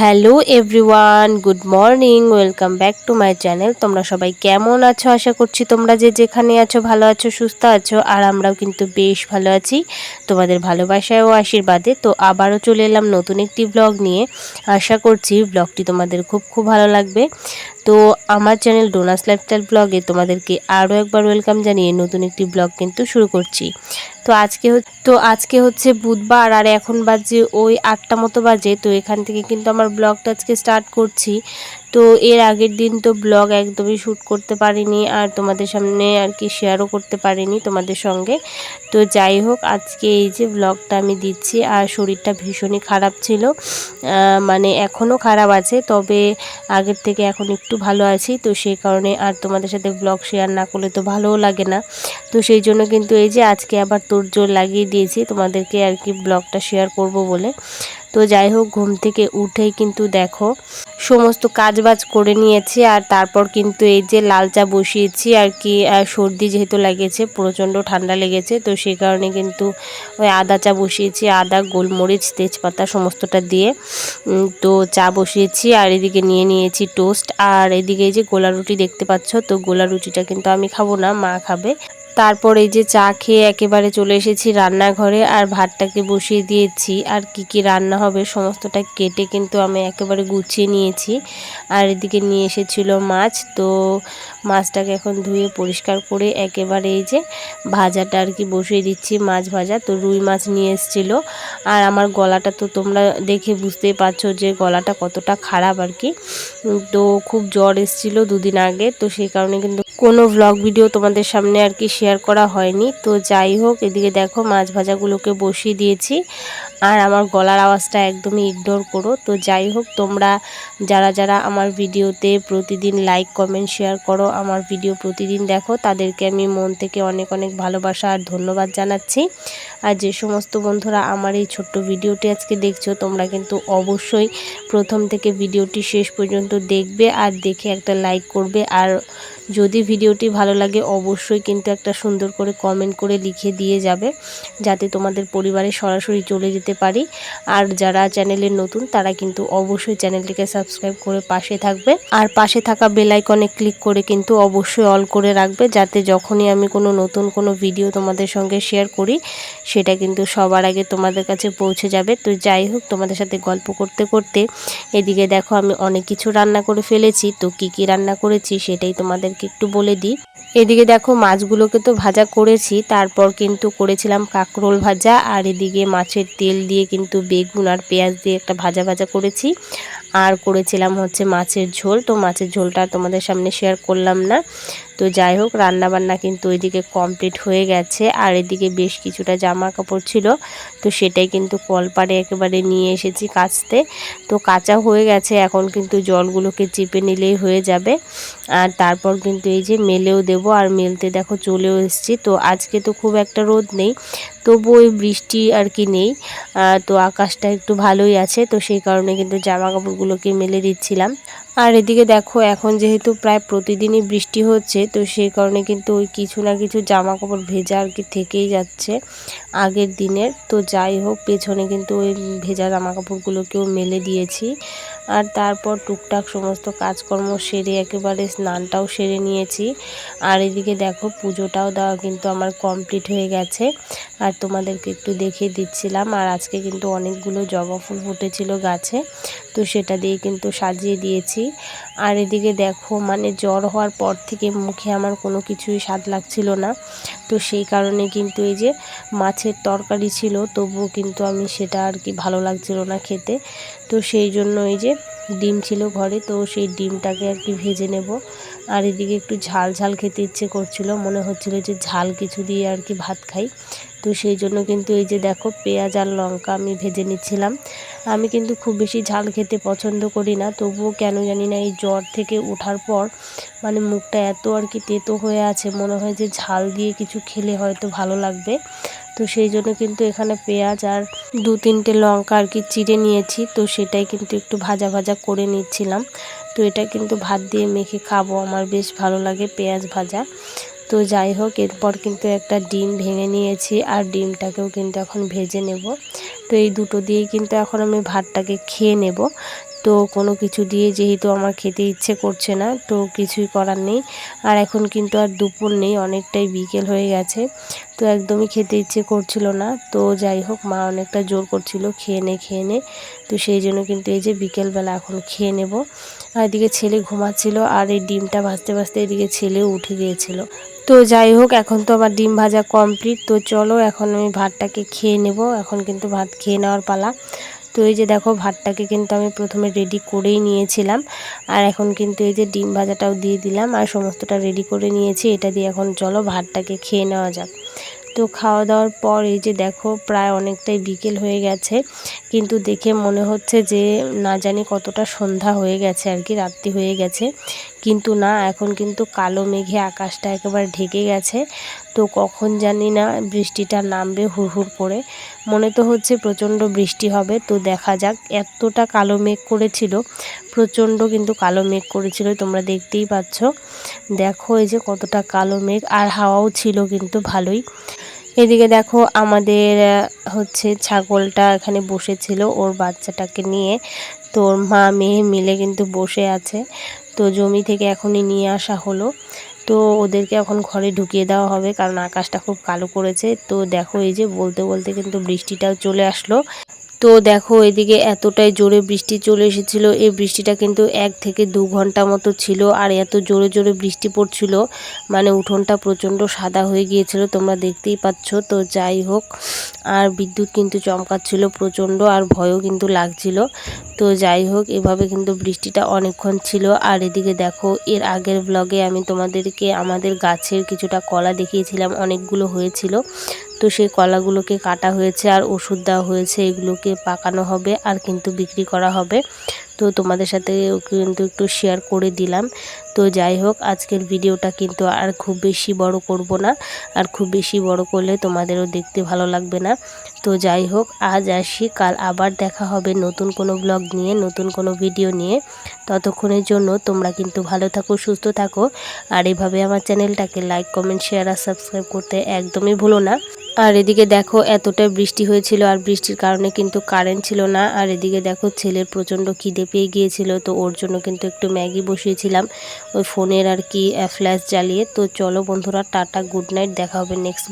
Hello everyone, good morning, welcome back to my channel. তোমরা সবাই কেমন আছো? আশা করছি তোমরা যে যেখানে আছো, ভালো আছো, সুস্থ আছো, আর আমরাও কিন্তু বেশ ভালো আছি। তোমাদের ভালোবাসায় ও আশীর্বাদে তো আবারও চলে এলাম নতুন একটি ব্লগ নিয়ে। আশা করছি ব্লগটি তোমাদের খুব খুব ভালো লাগবে। তো আমার চ্যানেল ডোনাস লাইফস্টাইল ব্লগে তোমাদেরকে আরও একবার ওয়েলকাম জানিয়ে নতুন একটি ব্লগ কিন্তু শুরু করছি। তো আজকে তো আজকে হচ্ছে বুধবার আর এখন বাজে ওই আটটা মতো বাজে, তো এখান থেকে কিন্তু আমার ব্লগটা আজকে স্টার্ট করছি। তো এর আগের দিন তো ব্লগ একদমই শ্যুট করতে পারিনি আর তোমাদের সামনে আর কি শেয়ারও করতে পারিনি তোমাদের সঙ্গে। তো যাই হোক, আজকে এই যে ব্লগটা আমি দিচ্ছি আর শরীরটা ভীষণই খারাপ ছিল। মানে এখনও খারাপ আছে, তবে আগের থেকে এখন একটু ভালো আছি। তো সেই কারণে আর তোমাদের সাথে ব্লগ শেয়ার না করলে তো ভালোও লাগে না। তো সেই জন্য কিন্তু এই যে আজকে আবার তোরজোর লাগিয়ে দিয়েছি, তোমাদেরকে আর কি ব্লগটা শেয়ার করব বলে। তো যাই হোক, ঘুম থেকে উঠেই কিন্তু দেখো সমস্ত কাজবাজ করে নিয়েছি আর তারপর কিন্তু এই যে লাল চা বসিয়েছি আর কি সর্দি যেহেতু লেগেছে, প্রচণ্ড ঠান্ডা লেগেছে, তো সেই কারণে কিন্তু ওই আদা চা বসিয়েছি, আদা, গোলমরিচ, তেজপাতা সমস্তটা দিয়ে। তো চা বসিয়েছি আর এদিকে নিয়ে নিয়েছি টোস্ট। আর এদিকে এই যে গোলা রুটি দেখতে পাচ্ছ, তো গোলা রুটিটা কিন্তু আমি খাব না, মা খাবে। তারপর এই যে চা খেয়ে একেবারে চলে এসেছি রান্নাঘরে, আর ভাতটাকে বসিয়ে দিয়েছি। আর কি কি রান্না হবে সমস্তটা কেটে কিন্তু আমি একেবারে গুছিয়ে নিয়েছি। আর এদিকে নিয়ে এসেছিল মাছ, তো মাছটাকে এখন ধুয়ে পরিষ্কার করে একেবারে এই যে ভাজাটা আর কি বসিয়ে দিচ্ছি মাছ ভাজা। তো রুই মাছ নিয়ে এসেছিল। আর আমার গলাটা তো তোমরা দেখে বুঝতেই পারছ যে গলাটা কতটা খারাপ আর কি। তো খুব জ্বর এসেছিল দুদিন আগে, তো সেই কারণে কিন্তু কোনো ভ্লগ ভিডিও তোমাদের সামনে আর কি শেয়ার করা হয়নি। তো যাই হোক, এদিকে দেখো মাছ ভাজাগুলোকে বসিয়ে দিয়েছি। আর আমার গলার আওয়াজটা একদমই ইগনোর করো। তো যাই হোক, তোমরা যারা যারা আমার ভিডিওতে প্রতিদিন লাইক কমেন্ট শেয়ার করো আমার ভিডিও প্রতিদিন দেখো, তাদেরকে আমি মন থেকে অনেক অনেক ভালোবাসা আর ধন্যবাদ জানাচ্ছি। আর যে সমস্ত বন্ধুরা আমার এই ছোট্ট ভিডিওটি আজকে দেখছ, তোমরা কিন্তু অবশ্যই প্রথম থেকে ভিডিওটি শেষ পর্যন্ত দেখবে আর দেখে একটা লাইক করবে। আর যদি ভিডিওটি ভালো লাগে, অবশ্যই কিন্তু একটা সুন্দর করে কমেন্ট করে লিখে দিয়ে যাবে, যাতে তোমাদের পরিবারে সরাসরি চলে যেতে পারি। আর যারা চ্যানেলের নতুন, তারা কিন্তু অবশ্যই চ্যানেলটিকে সাবস্ক্রাইব করে পাশে থাকবে। আর পাশে থাকা বেলাইকনে ক্লিক করে কিন্তু অবশ্যই অল করে রাখবে, যাতে যখনই আমি কোনো নতুন কোনো ভিডিও তোমাদের সঙ্গে শেয়ার করি, সেটা কিন্তু সবার আগে তোমাদের কাছে পৌঁছে যাবে। তো যাই হোক, তোমাদের সাথে গল্প করতে করতে এদিকে দেখো, আমি অনেক কিছু রান্না করে ফেলেছি। তো কি কি রান্না করেছি, সেটাই তোমাদের তোমাদেরকে একটু বলে দিই। এদিকে দেখো মাছগুলোকে তো ভাজা করেছি, তারপর কিন্তু করেছিলাম কাঁকরোল ভাজা, আর এদিকে মাছের তেল দিয়ে কিন্তু বেগুন আর পেঁয়াজ দিয়ে একটা ভাজা ভাজা করেছি। আর করেছিলাম হচ্ছে মাছের ঝোল। তো মাছের ঝোলটা তোমাদের সামনে শেয়ার করলাম না। তো যাই হোক, রান্নাবান্না কিন্তু ওইদিকে কমপ্লিট হয়ে গেছে। আর এদিকে বেশ কিছুটা জামা কাপড় ছিল। তো সেটাই কিন্তু কলপাড়ে একেবারে নিয়ে এসেছি কাচতে। তো কাঁচা হয়ে গেছে, এখন কিন্তু জলগুলোকে চেপে নিলেই হয়ে যাবে। আর তারপর কিন্তু এই যে মেলেও দেব। আর মেলতে দেখো চলেও এসছি। তো আজকে তো খুব একটা রোদ নেই। তবু ওই বৃষ্টি আর কি নেই। তো আকাশটা একটু ভালোই আছে, তো সেই কারণে কিন্তু জামা কাপড়গুলোকে মেলে দিচ্ছিলাম। আর এদিকে দেখো, এখন যেহেতু প্রায় প্রতিদিনই বৃষ্টি হচ্ছে, তো সেই কারণে কিন্তু ওই কিছু না কিছু জামা কাপড় ভেজা আর কি থেকেই যাচ্ছে আগের দিনের। তো যাই হোক, পেছনে কিন্তু ওই ভেজা জামা কাপড়গুলোকেও মেলে দিয়েছি। আর তারপর টুকটাক সমস্ত কাজকর্ম সেরে একেবারে স্নানটাও সেরে নিয়েছি। আর এদিকে দেখো পুজোটাও দেওয়া কিন্তু আমার কমপ্লিট হয়ে গেছে। আর তোমাদেরকে একটু দেখিয়ে দিচ্ছিলাম। আর আজকে কিন্তু অনেকগুলো জবা ফুল ফুটেছিল গাছে, তো সেটা দিয়ে কিন্তু সাজিয়ে দিয়েছি। আর এদিকে দেখো মানে জ্বর হওয়ার পর থেকে মুখে আমার কোনো কিছুই স্বাদ লাগছিল না। তো সেই কারণে কিন্তু এই যে মাছের তরকারি ছিল, তবুও কিন্তু আমি সেটা আর কি ভালো লাগছিল না খেতে। তো সেই জন্য এই যে ডিম ছিল ঘরে, তো সেই ডিমটাকে আর কি ভেজে নেব। আর এদিকে একটু ঝাল ঝাল খেতে ইচ্ছে করছিল, মনে হচ্ছিল যে ঝাল কিছু দিয়ে আর কি ভাত খাই। তো সেই জন্য কিন্তু এই যে দেখো পেঁয়াজ আর লঙ্কা আমি ভেজে নিচ্ছিলাম। আমি কিন্তু খুব বেশি ঝাল খেতে পছন্দ করি না, তবুও কেন জানি না এই জ্বর থেকে ওঠার পর মানে মুখটা এত আর কি তেতো হয়ে আছে, মনে হয় যে ঝাল দিয়ে কিছু খেলে হয়তো ভালো লাগবে। তো সেই জন্য কিন্তু এখানে পেঁয়াজ আর দু তিনটে লঙ্কা আর কি চিড়ে নিয়েছি। তো সেটাই কিন্তু একটু ভাজা ভাজা করে নিচ্ছিলাম। তো এটা কিন্তু ভাত দিয়ে মেখে খাব, আমার বেশ ভালো লাগে পেঁয়াজ ভাজা। তো যাই হোক, এরপর কিন্তু একটা ডিম ভেঙে নিয়েছি আর ডিমটাকেও কিন্তু এখন ভেজে নেব। তো এই দুটো দিয়েই কিন্তু এখন আমি ভাতটাকে খেয়ে নেব। তো কোনো কিছু দিয়ে যেহেতু আমার খেতে ইচ্ছে করছে না, তো কিছুই করার নেই। আর এখন কিন্তু আর দুপুর নেই, অনেকটাই বিকেল হয়ে গেছে। তো একদমই খেতে ইচ্ছে করছিল না, তো যাই হোক, মা অনেকটা জোর করছিল খেয়ে নে খেয়ে নে। তো সেই জন্য কিন্তু এই যে বিকেলবেলা এখন খেয়ে নেব। আর এদিকে ছেলে ঘুমাচ্ছিল আর এই ডিমটা ভাজতে ভাজতে এদিকে ছেলেও উঠে গিয়েছিল। তো যাই হোক, এখন তো আমার ডিম ভাজা কমপ্লিট। তো চলো, এখন আমি ভাতটাকে খেয়ে নেব। এখন কিন্তু ভাত খেয়ে নেওয়ার পালা। তো এই যে দেখো ভাতটাকে কিন্তু আমি প্রথমে রেডি করেই নিয়েছিলাম। আর এখন কিন্তু এই যে ডিম ভাজাটাও দিয়ে দিলাম। আর সমস্তটা রেডি করে নিয়েছি। এটা দিয়ে এখন চলো ভাতটাকে খেয়ে নেওয়া যাক। তো খাওয়া দাওয়ার পর এই যে দেখো প্রায় অনেকটাই বিকেল হয়ে গেছে। কিন্তু দেখে মনে হচ্ছে যে না জানি কতটা সন্ধ্যা হয়ে গেছে আর কি, রাত্রি হয়ে গেছে। কিন্তু না, এখন কিন্তু কালো মেঘে আকাশটা একেবারে ঢেকে গেছে। তো কখন জানি না, বৃষ্টিটা নামবে হুড় করে। মনে তো হচ্ছে প্রচণ্ড বৃষ্টি হবে, তো দেখা যাক। এতটা কালো মেঘ করেছিল, প্রচণ্ড কিন্তু কালো মেঘ করেছিল, তোমরা দেখতেই পাচ্ছ। দেখো এই যে কতটা কালো মেঘ, আর হাওয়াও ছিল কিন্তু ভালোই। এদিকে দেখো আমাদের হচ্ছে ছাগলটা এখানে বসেছিল ওর বাচ্চাটাকে নিয়ে। তোর মা মেয়ে মিলে কিন্তু বসে আছে। তো জমি থেকে এখনই নিয়ে আসা হলো। তো ওদেরকে এখন ঘরে ঢুকিয়ে দেওয়া হবে, কারণ আকাশটা খুব কালো করেছে। তো দেখো এই যে বলতে বলতে কিন্তু বৃষ্টিটাও চলে আসলো। তো দেখো, এদিকে এতটাই জোরে বৃষ্টি চলে এসেছিল। এই বৃষ্টিটা কিন্তু এক থেকে দু ঘণ্টা মতো ছিল আর এত জোরে জোরে বৃষ্টি পড়ছিল। মানে উঠোনটা প্রচণ্ড সাদা হয়ে গিয়েছিল, তোমরা দেখতেই পাচ্ছ। তো যাই হোক, আর বিদ্যুৎ কিন্তু চমকাচ্ছিল প্রচণ্ড আর ভয়ও কিন্তু লাগছিল। তো যাই হোক, এভাবে কিন্তু বৃষ্টিটা অনেকক্ষণ ছিল। আর এদিকে দেখো, এর আগের ব্লগে আমি তোমাদেরকে আমাদের গাছের কিছুটা কলা দেখিয়েছিলাম, অনেকগুলো হয়েছিল। তো সেই কলাগুলোকে কাটা হয়েছে আর ওষুধ দেওয়া হয়েছে, এগুলোকে পাকানো হবে আর কিন্তু বিক্রি করা হবে। তো তোমাদের সাথে কিন্তু একটু শেয়ার করে দিলাম। তো যাই হোক, আজকের ভিডিওটা কিন্তু আর খুব বেশি বড় করব না, আর খুব বেশি বড় করলে তোমাদেরও দেখতে ভালো লাগবে না। তো যাই হোক, আজ আসি, কাল আবার দেখা হবে নতুন কোনো ব্লগ নিয়ে, নতুন কোনো ভিডিও নিয়ে। ততক্ষণের জন্য তোমরা কিন্তু ভালো থাকো, সুস্থ থাকো। আর এভাবে আমার চ্যানেলটাকে লাইক কমেন্ট শেয়ার আর সাবস্ক্রাইব করতে একদমই ভুলো না। আর এদিকে দেখো এতটা বৃষ্টি হয়েছিল আর বৃষ্টির কারণে কিন্তু কারেন্ট ছিল না। আর এদিকে দেখো ছেলের প্রচণ্ড খিদে পেয়ে গিয়েছিল, তো ওর জন্য কিন্তু একটু ম্যাগি বসিয়েছিলাম। ওই ফোনের আর কি ফ্ল্যাশ জ্বালিয়ে। তো চলো বন্ধুরা, টাটা গুড নাইট দেখা হবে নেক্সট